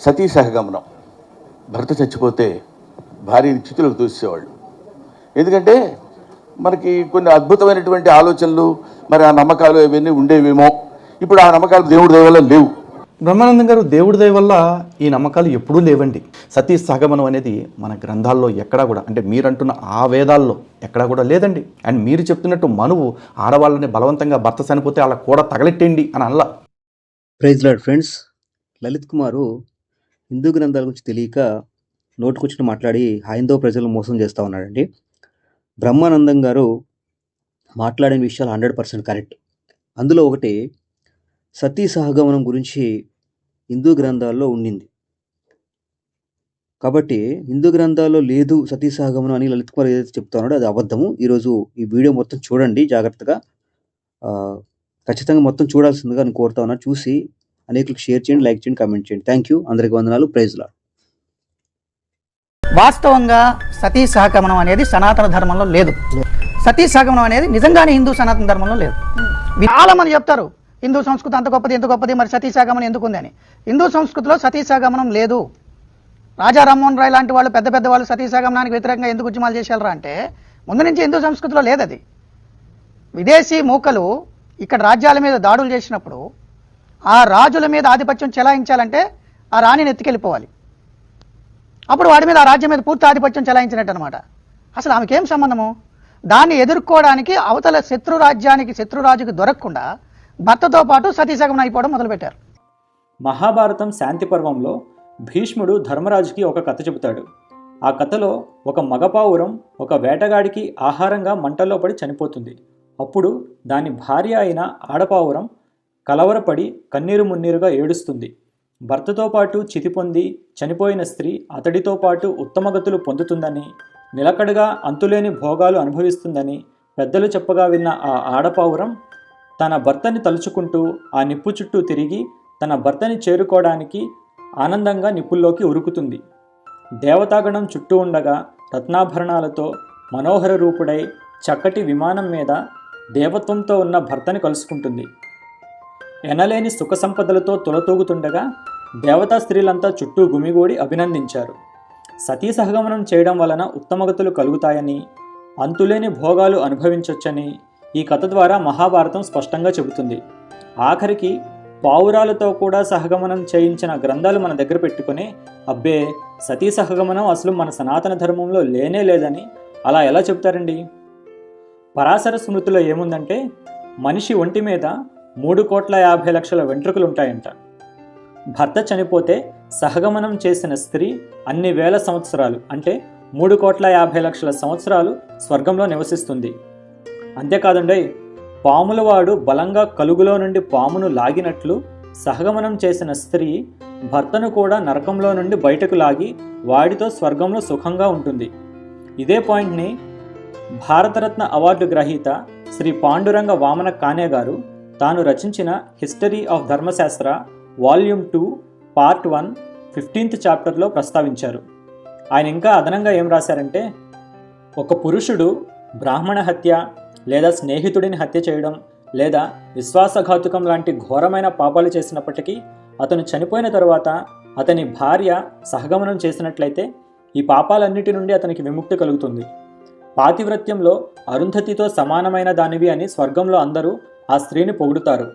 సతీ సహగమనం. భర్త చచ్చిపోతే భార్యని చితులకు తోసేవాళ్ళు. ఎందుకంటే మనకి కొన్ని అద్భుతమైనటువంటి ఆలోచనలు మరి ఆ నమ్మకాలు ఇవన్నీ ఉండేవేమో. ఇప్పుడు ఆ నమ్మకాలు దేవుడి దయ వల్ల లేవు. బ్రహ్మానందం గారు దేవుడి దయ వల్ల ఈ నమ్మకాలు ఎప్పుడూ లేవండి. సతీ సహగమనం అనేది మన గ్రంథాల్లో ఎక్కడా కూడా అంటే మీరంటున్న ఆ వేదాల్లో ఎక్కడా కూడా లేదండి. అండ్ మీరు చెప్తున్నట్టు మనువు ఆడవాళ్ళని బలవంతంగా భర్త చనిపోతే వాళ్ళ కూడా తగలెట్టండి అని అనలా. Praise lord friends Lalit Kumar Hindu గ్రంథాల గురించి తెలియక నోటుకొచ్చిన మాట్లాడి హైందవ ప్రజలను మోసం చేస్తూ ఉన్నాడండి. బ్రహ్మానందం గారు మాట్లాడిన విషయాలు హండ్రెడ్ పర్సెంట్ కరెక్ట్. అందులో ఒకటి సతీ సహగమనం గురించి హిందూ గ్రంథాల్లో ఉండింది. కాబట్టి హిందూ గ్రంథాల్లో లేదు సతీ సహగమనం అని లలిత్ కుమార్ ఏదైతే చెప్తున్నాడో అది అబద్ధము. ఈరోజు ఈ వీడియో మొత్తం చూడండి జాగ్రత్తగా. ఖచ్చితంగా మొత్తం చూడాల్సిందిగా నేను కోరుతా ఉన్నా. చూసి అనేకులకు షేర్ చేయండి లైక్ చేయండి కామెంట్ చేయండి. థ్యాంక్ యూ అందరికి వందనాలు. ప్రైజ్ లా వాస్తవంగా సతీ సహగమనం అనేది సనాతన ధర్మంలో లేదు. సతీ సహగమనం అనేది నిజంగానే హిందూ సనాతన ధర్మంలో లేదు. చాలా మంది చెప్తారు. హిందూ సంస్కృతి అంత గొప్పది ఎంత గొప్పది మరి సతీ సహగమనం ఎందుకు ఉంది అని. హిందూ సంస్కృతిలో సతీ సహగమనం లేదు. రాజా రామ్మోహన్ రాయ్ లాంటి వాళ్ళు పెద్ద పెద్ద వాళ్ళు సతీ సహగమనానికి వ్యతిరేకంగా ఎందుకు ఉద్యమాలు చేశారా అంటే ముందు నుంచి హిందూ సంస్కృతిలో లేదు అది విదేశీ మూకలు ఇక్కడ రాజ్యాల మీద దాడులు చేసినప్పుడు ఆ రాజుల మీద ఆధిపత్యం చెలాయించాలంటే ఆ రాణిని ఎత్తుకెళ్ళిపోవాలి. అప్పుడు వాడి మీద ఆ రాజ్యం మీద పూర్తి ఆధిపత్యం చెలాయించినట్టు అనమాట అసలు ఆమెకేం సంబంధము? దాన్ని ఎదుర్కోవడానికి అవతల శత్రు రాజ్యానికి శత్రురాజుకి దొరకకుండా భర్తతో పాటు సతీసగమనం అయిపోవడం మొదలుపెట్టారు. మహాభారతం శాంతి పర్వంలో భీష్ముడు ధర్మరాజుకి ఒక కథ చెబుతాడు. ఆ కథలో ఒక మగపావురం ఒక వేటగాడికి ఆహారంగా మంటల్లో పడి చనిపోతుంది. అప్పుడు దాని భార్య అయిన ఆడపావురం కలవరపడి కన్నీరు మున్నీరుగా ఏడుస్తుంది. భర్తతో పాటు చితి పొంది చనిపోయిన స్త్రీ అతడితో పాటు ఉత్తమగతులు పొందుతుందని నిలకడగా అంతులేని భోగాలు అనుభవిస్తుందని పెద్దలు చెప్పగా విన్న ఆ ఆడపావురం తన భర్తని తలుచుకుంటూ ఆ నిప్పు చుట్టూ తిరిగి తన భర్తని చేరుకోవడానికి ఆనందంగా నిప్పుల్లోకి ఉరుకుతుంది. దేవతాగణం చుట్టూ ఉండగా రత్నాభరణాలతో మనోహర రూపుడై చక్కటి విమానం మీద దేవత్వంతో ఉన్న భర్తని కలుసుకుంటుంది. ఎనలేని సుఖ సంపదలతో తులతూగుతుండగా దేవతా స్త్రీలంతా చుట్టూ గుమిగూడి అభినందించారు. సతీ సహగమనం చేయడం వలన ఉత్తమగతులు కలుగుతాయని అంతులేని భోగాలు అనుభవించొచ్చని ఈ కథ ద్వారా మహాభారతం స్పష్టంగా చెబుతుంది. ఆఖరికి పావురాలతో కూడా సహగమనం చేయించిన గ్రంథాలు మన దగ్గర పెట్టుకుని అబ్బే సతీ సహగమనం అసలు మన సనాతన ధర్మంలో లేనే లేదని అలా ఎలా చెప్తారండి పరాశర స్మృతిలో ఏముందంటే మనిషి ఒంటి మీద మూడు కోట్ల యాభై లక్షల వెంట్రుకలు ఉంటాయంట. భర్త చనిపోతే సహగమనం చేసిన స్త్రీ అన్ని వేల సంవత్సరాలు అంటే మూడు కోట్ల యాభై లక్షల సంవత్సరాలు స్వర్గంలో నివసిస్తుంది. అంతేకాదండోయ్ పాములవాడు బలంగా కలుగులో నుండి పామును లాగినట్లు సహగమనం చేసిన స్త్రీ భర్తను కూడా నరకంలో నుండి బయటకు లాగి వాడితో స్వర్గంలో సుఖంగా ఉంటుంది. ఇదే పాయింట్ని భారతరత్న అవార్డు గ్రహీత శ్రీ పాండురంగ వామన కానే గారు తాను రచించిన history of Dharmashastra volume two part one fifteenth చాప్టర్లో ప్రస్తావించారు. ఆయన ఇంకా అదనంగా ఏం రాశారంటే ఒక పురుషుడు బ్రాహ్మణ హత్య లేదా స్నేహితుడిని హత్య చేయడం లేదా విశ్వాసఘాతుకం లాంటి ఘోరమైన పాపాలు చేసినప్పటికీ అతను చనిపోయిన తరువాత అతని భార్య సహగమనం చేసినట్లయితే ఈ పాపాలన్నిటి నుండి అతనికి విముక్తి కలుగుతుంది. పాతివ్రత్యంలో అరుంధతితో సమానమైన దానివి అని స్వర్గంలో అందరూ ఆ స్త్రీని పొగుడుతారు.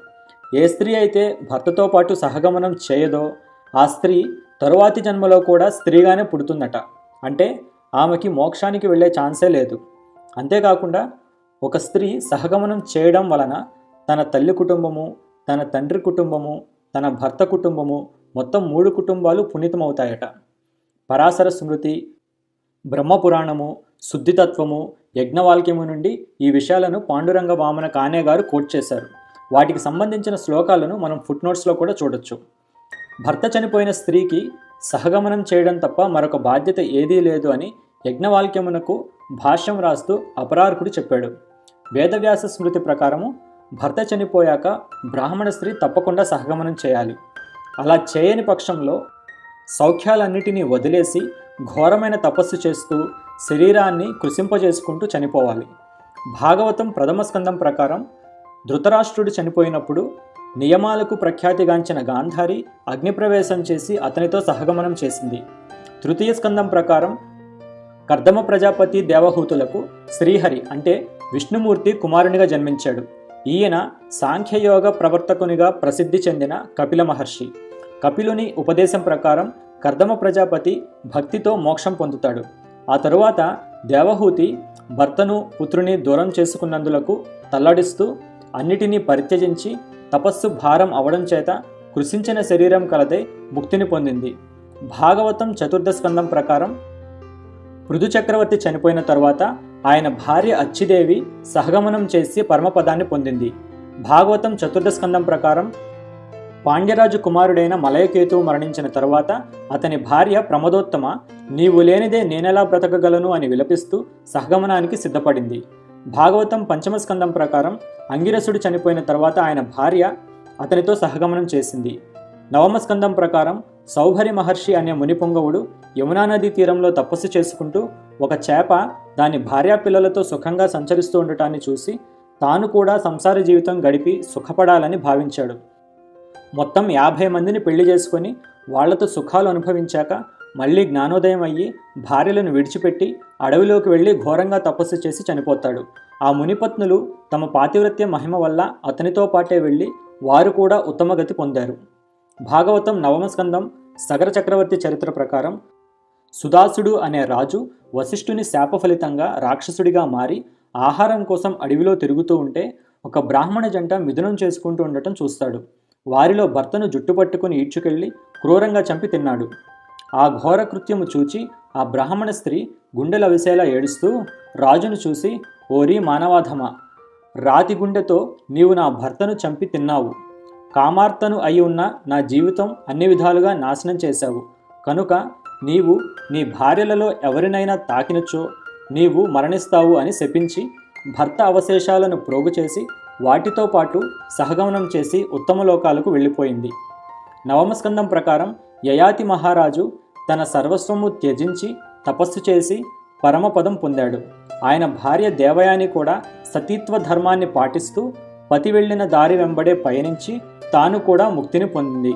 ఏ స్త్రీ అయితే భర్తతో పాటు సహగమనం చేయదో ఆ స్త్రీ తరువాతి జన్మలో కూడా స్త్రీగానే పుడుతుందట. అంటే ఆమెకి మోక్షానికి వెళ్ళే ఛాన్సే లేదు. అంతేకాకుండా ఒక స్త్రీ సహగమనం చేయడం వలన తన తల్లి కుటుంబము తన తండ్రి కుటుంబము తన భర్త కుటుంబము మొత్తం మూడు కుటుంబాలు పునీతమవుతాయట. పరాశర స్మృతి బ్రహ్మపురాణము శుద్ధితత్వము యజ్ఞవాల్క్యము నుండి ఈ విషయాలను పాండురంగ వామన కానే గారు కోట్ చేశారు. వాటికి సంబంధించిన శ్లోకాలను మనం ఫుట్ నోట్స్లో కూడా చూడొచ్చు. భర్త చనిపోయిన స్త్రీకి సహగమనం చేయడం తప్ప మరొక బాధ్యత ఏదీ లేదు అని యజ్ఞవాల్క్యమునకు భాష్యం రాస్తూ అపరార్కుడు చెప్పాడు. వేదవ్యాస స్మృతి ప్రకారము భర్త చనిపోయాక బ్రాహ్మణ స్త్రీ తప్పకుండా సహగమనం చేయాలి. అలా చేయని పక్షంలో సౌఖ్యాలన్నిటినీ వదిలేసి ఘోరమైన తపస్సు చేస్తూ శరీరాన్ని కృషింపజేసుకుంటూ చనిపోవాలి. భాగవతం ప్రథమ స్కందం ప్రకారం ధృతరాష్ట్రుడు చనిపోయినప్పుడు నియమాలకు ప్రఖ్యాతిగాంచిన గాంధారి అగ్నిప్రవేశం చేసి అతనితో సహగమనం చేసింది. తృతీయ స్కందం ప్రకారం కర్దమ ప్రజాపతి దేవహూతులకు శ్రీహరి అంటే విష్ణుమూర్తి కుమారునిగా జన్మించాడు. ఈయన సాంఖ్యయోగ ప్రవర్తకునిగా ప్రసిద్ధి చెందిన కపిల మహర్షి. కపిలుని ఉపదేశం ప్రకారం కర్దమ ప్రజాపతి భక్తితో మోక్షం పొందుతాడు. ఆ తరువాత దేవహూతి భర్తను పుత్రుని దూరం చేసుకున్నందులకు తల్లడిస్తూ అన్నిటినీ పరిత్యజించి తపస్సు భారం అవడం చేత కృషించిన శరీరం కలదై ముక్తిని పొందింది. భాగవతం చతుర్థ స్కందం ప్రకారం పృథు చక్రవర్తి చనిపోయిన తరువాత ఆయన భార్య అచ్చిదేవి సహగమనం చేసి పరమపదాన్ని పొందింది. భాగవతం చతుర్థ స్కందం ప్రకారం పాండ్యరాజు కుమారుడైన మలయకేతువు మరణించిన తరువాత అతని భార్య ప్రమదోత్తమ నీవు లేనిదే నేనెలా బ్రతకగలను? అని విలపిస్తూ సహగమనానికి సిద్ధపడింది. భాగవతం పంచమస్కందం ప్రకారం అంగిరసుడు చనిపోయిన తర్వాత ఆయన భార్య అతనితో సహగమనం చేసింది. నవమస్కందం ప్రకారం సౌభరి మహర్షి అనే మునిపొంగవుడు యమునా నదీ తీరంలో తపస్సు చేసుకుంటూ ఒక చేప దాని భార్యా పిల్లలతో సుఖంగా సంచరిస్తూ ఉండటాన్ని చూసి తాను కూడా సంసార జీవితం గడిపి సుఖపడాలని భావించాడు. మొత్తం యాభై మందిని పెళ్ళి చేసుకొని వాళ్ళతో సుఖాలు అనుభవించాక మళ్ళీ జ్ఞానోదయం అయ్యి భార్యలను విడిచిపెట్టి అడవిలోకి వెళ్ళి ఘోరంగా తపస్సు చేసి చనిపోతాడు. ఆ మునిపత్నులు తమ పాతివ్రత్య మహిమ వల్ల అతనితో పాటే వెళ్ళి వారు కూడా ఉత్తమగతి పొందారు. భాగవతం నవమస్కందం సగర చక్రవర్తి చరిత్ర ప్రకారం సుదాసుడు అనే రాజు వశిష్ఠుని శాప ఫలితంగా రాక్షసుడిగా మారి ఆహారం కోసం అడవిలో తిరుగుతూ ఉంటే ఒక బ్రాహ్మణ జంట మిథునం చేసుకుంటూ ఉండటం చూస్తాడు. వారిలో భర్తను జుట్టు పట్టుకుని ఈడ్చుకెళ్ళి క్రూరంగా చంపి తిన్నాడు. ఆ ఘోర కృత్యము చూచి ఆ బ్రాహ్మణ స్త్రీ గుండెల విసేలా ఏడుస్తూ రాజును చూసి ఓరి మానవాధమ రాతి గుండెతో నీవు నా భర్తను చంపి తిన్నావు. కామార్తను అయి ఉన్న నా జీవితం అన్ని విధాలుగా నాశనం చేశావు. కనుక నీవు నీ భార్యలలో ఎవరినైనా తాకినచో నీవు మరణిస్తావు అని శపించి భర్త అవశేషాలను ప్రోగు చేసి వాటితో పాటు సహగమనం చేసి ఉత్తమ లోకాలకు వెళ్ళిపోయింది. నవమస్కందం ప్రకారం యయాతి మహారాజు తన సర్వస్వము త్యజించి తపస్సు చేసి పరమపదం పొందాడు. ఆయన భార్య దేవయాని కూడా సతీత్వ ధర్మాన్ని పాటిస్తూ పతి వెళ్ళిన దారి వెంబడే పయనించి తాను కూడా ముక్తిని పొందింది.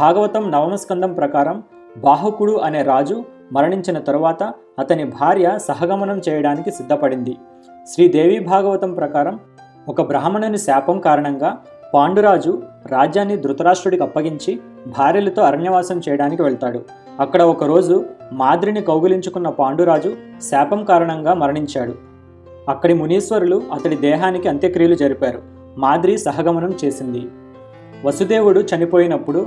భాగవతం నవమస్కందం ప్రకారం బాహుకుడు అనే రాజు మరణించిన తరువాత అతని భార్య సహగమనం చేయడానికి సిద్ధపడింది. శ్రీదేవి భాగవతం ప్రకారం ఒక బ్రాహ్మణుని శాపం కారణంగా పాండురాజు రాజ్యాన్ని ధృతరాష్ట్రుడికి అప్పగించి భార్యలతో అరణ్యవాసం చేయడానికి వెళ్తాడు. అక్కడ ఒకరోజు మాద్రిని కౌగిలించుకున్న పాండురాజు శాపం కారణంగా మరణించాడు. అక్కడి మునీశ్వరులు అతడి దేహానికి అంత్యక్రియలు జరిపారు. మాద్రి సహగమనం చేసింది. వసుదేవుడు చనిపోయినప్పుడు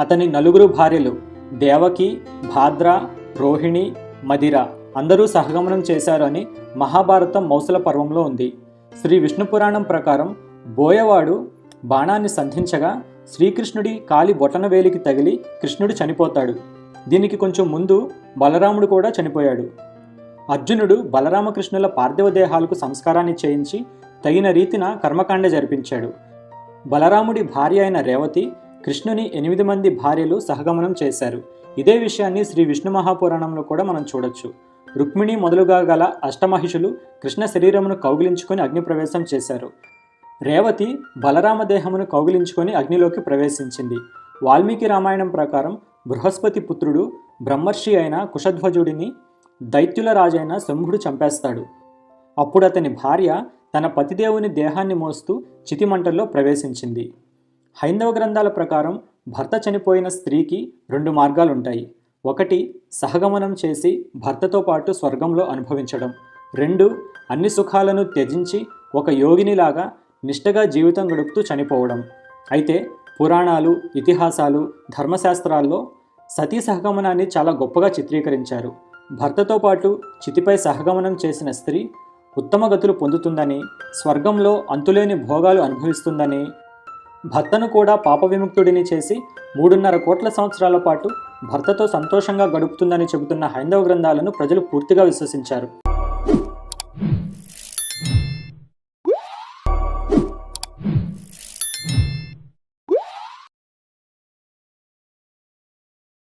అతని నలుగురు భార్యలు దేవకి భాద్ర రోహిణి మదిర అందరూ సహగమనం చేశారు అని మహాభారతం మౌసల పర్వంలో ఉంది. శ్రీ విష్ణు పురాణం ప్రకారం బోయవాడు బాణాన్ని సంధించగా శ్రీకృష్ణుడి కాలి బొటన వేలికి తగిలి కృష్ణుడు చనిపోతాడు. దీనికి కొంచెం ముందు బలరాముడు కూడా చనిపోయాడు. అర్జునుడు బలరామకృష్ణుల పార్థివ దేహాలకు సంస్కారాన్ని చేయించి తగిన రీతిన కర్మకాండ జరిపించాడు. బలరాముడి భార్య అయిన రేవతి కృష్ణుని ఎనిమిది మంది భార్యలు సహగమనం చేశారు. ఇదే విషయాన్ని శ్రీ విష్ణు మహాపురాణంలో కూడా మనం చూడొచ్చు. రుక్మిణి మొదలుగా గల అష్టమహిషులు కృష్ణ శరీరమును కౌగిలించుకొని అగ్నిప్రవేశం చేశారు. రేవతి బలరామ దేహమును కౌగిలించుకొని అగ్నిలోకి ప్రవేశించింది. వాల్మీకి రామాయణం ప్రకారం బృహస్పతి పుత్రుడు బ్రహ్మర్షి అయిన కుషధ్వజుడిని దైత్యుల రాజైన శంభుడు చంపేస్తాడు. అప్పుడు అతని భార్య తన పతిదేవుని దేహాన్ని మోస్తూ చితిమంటల్లో ప్రవేశించింది. హైందవ గ్రంథాల ప్రకారం భర్త చనిపోయిన స్త్రీకి రెండు మార్గాలుంటాయి. ఒకటి సహగమనం చేసి భర్తతో పాటు స్వర్గంలో అనుభవించడం. రెండు అన్ని సుఖాలను త్యజించి ఒక యోగినిలాగా నిష్టగా జీవితం గడుపుతూ చనిపోవడం. అయితే పురాణాలు ఇతిహాసాలు ధర్మశాస్త్రాల్లో సతీ సహగమనాన్ని చాలా గొప్పగా చిత్రీకరించారు. భర్తతో పాటు చితిపై సహగమనం చేసిన స్త్రీ ఉత్తమ గతులు పొందుతుందని స్వర్గంలో అంతులేని భోగాలు అనుభవిస్తుందని భర్తను కూడా పాప విముక్తుడిని చేసి మూడున్నర కోట్ల సంవత్సరాల పాటు భర్తతో సంతోషంగా గడుపుతుందని చెబుతున్న హైందవ గ్రంథాలను ప్రజలు పూర్తిగా విశ్వసించారు.